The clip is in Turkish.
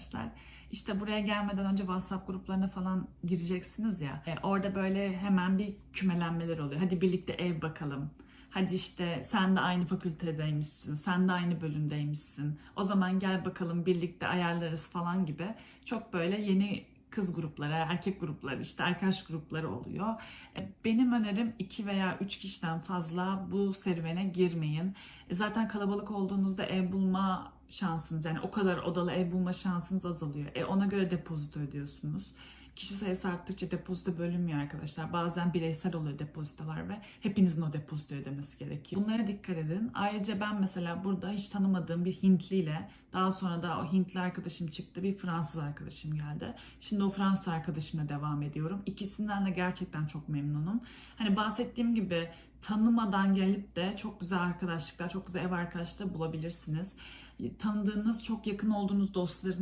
arkadaşlar. İşte buraya gelmeden önce WhatsApp gruplarına falan gireceksiniz ya. E, orada böyle hemen bir kümelenmeler oluyor. Hadi birlikte ev bakalım. Hadi işte sen de aynı fakültedeymişsin, sen de aynı bölümdeymişsin. O zaman gel bakalım birlikte ayarlarız falan gibi. Çok böyle yeni kız grupları, erkek grupları, işte arkadaş grupları oluyor. E, Benim önerim 2 veya 3 kişiden fazla bu serüvene girmeyin. E, Zaten kalabalık olduğunuzda ev bulma şansınız yani o kadar odalı ev bulma şansınız azalıyor. E ona göre depozito ödüyorsunuz. Kişi sayısı arttıkça depozito bölünmüyor arkadaşlar. Bazen bireysel oluyor depozitolar ve hepinizin o depozito ödemesi gerekiyor. Bunlara dikkat edin. Ayrıca ben mesela burada hiç tanımadığım bir Hintliyle daha sonra da o Hintli arkadaşım çıktı. Bir Fransız arkadaşım geldi. Şimdi o Fransız arkadaşımla devam ediyorum. İkisinden de gerçekten çok memnunum. Hani bahsettiğim gibi tanımadan gelip de çok güzel arkadaşlıklar, çok güzel ev arkadaşlıkları bulabilirsiniz. Tanıdığınız, çok yakın olduğunuz dostların